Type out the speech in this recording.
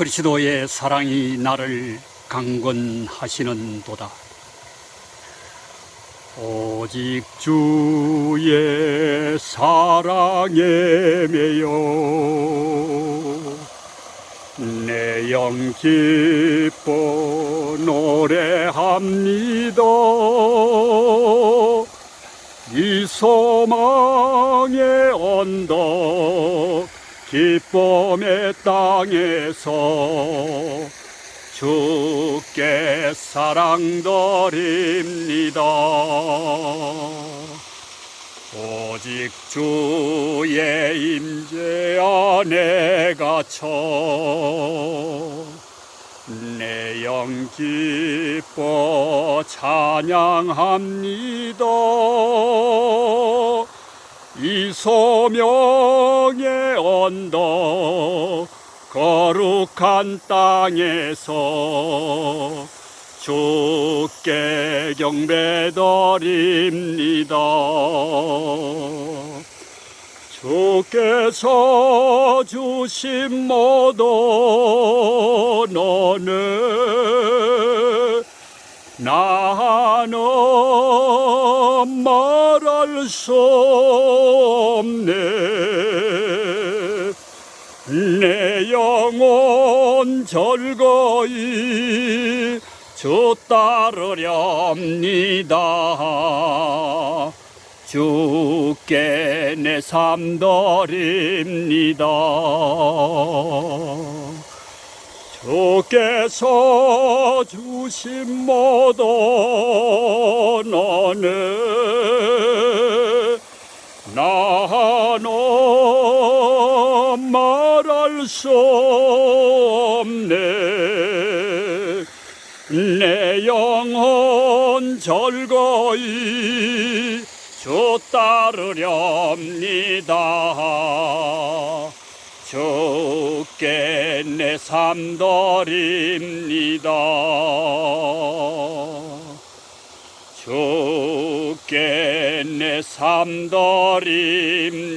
그리스도의 사랑이 나를 강건하시는도다. 오직 주의 사랑에 매여 내 영 기뻐 노래합니다. 이 소망의 언덕 기쁨의 땅에서 주께 사랑 드립니다. 오직 주의 임재 안에 갇혀 내 영 기뻐 찬양합니다. 이 소명의 언덕 거룩한 땅에서 주께 경배드립니다. 주께서 주신 모든 너는 나는 말할 수 없네. 내 영혼 절거이 주 따르렵니다. 주께 내삶 드립니다 주께서 주신 모든 너는 나는 말할 수 없네. 내 영혼 절거이 주 따르렵니다 내삶 드립니다. 주께 내삶 드립니다